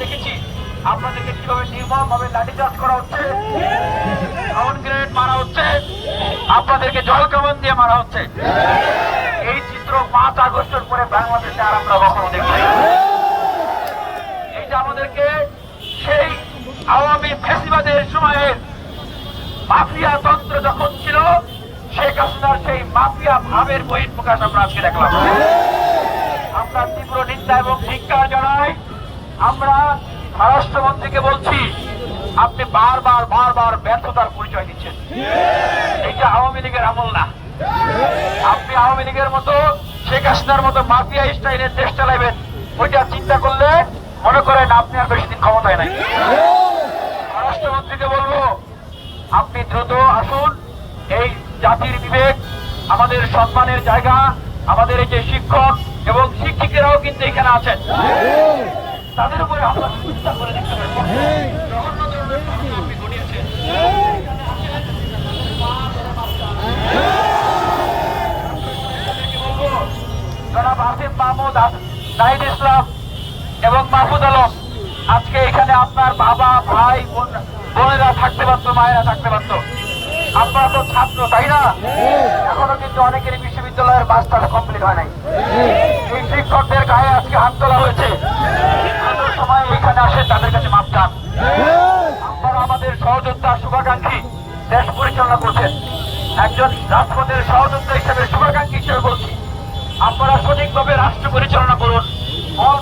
দেখেছি আপনাদেরকে কীভাবে নির্মম ভাবে লাঠিচার্জ করা হচ্ছে সাউন্ড মারা হচ্ছে আপনাদেরকে জল কামান দিয়ে মারা হচ্ছে। এই চিত্র পাঁচ আগস্টের পরে বাংলাদেশে আর আমরা কখনো দেখি এইটা আমাদেরকে সেই আওয়ামী ফেসিবাদের সময়ের মাফিয়া তন্ত্র যখন ছিল শেখ হাসিনার সেই মাফিয়া ভাবের বহির প্রকাশ আমরা আজকে দেখলাম। আমরা তীব্র নিন্দা এবং ধিক্কার জানাই। আমরা স্বরাষ্ট্রমন্ত্রীকে বলছি, আপনি বারবার বারবার ব্যর্থতার পরিচয় দিচ্ছেন। এইটা আওয়ামী লীগের আমল না। আপনি আওয়ামী লীগের মতো, শেখ হাসিনার মতো মাফিয়া স্টাইলের দেশ চালাইবেন, ওইটা চিন্তা করলে মনে করেন আপনি আর বেশি দিন ক্ষমতায় নাই। স্বরাষ্ট্রমন্ত্রীকে বলব, আপনি দ্রুত আসুন। জাতির বিবেক, আমাদের সম্মানের জায়গা, আমাদের এই যে শিক্ষক এবং শিক্ষিকেরাও কিন্তু এখানে আছেন। তাদের উপরে ইসলাম এবং মাহমুদ আলম, আজকে এখানে আপনার বাবা, ভাই, বোন, বোনেরা থাকতে পারতো, মায়েরা থাকতে পারতো। আপনারা তো ছাত্র, তাই না? এখনও কিন্তু অনেকেরই বিশ্ববিদ্যালয়ের মাস্টার্স কমপ্লিট হয় নাই। এই শিক্ষকদের গায়ে আজকে হাত তোলা হয়েছে। সময় এখানে আসে, তাদের কাছে মাপ চান। আপনারা আমাদের সহযোদ্ধা শুভাকাঙ্ক্ষী দেশ পরিচালনা করছেন। একজন রাজপথের সহযোদ্ধা হিসেবে শুভাকাঙ্ক্ষী হিসেবে বলছি। আপনারা সঠিকভাবে রাষ্ট্র পরিচালনা করুন। অল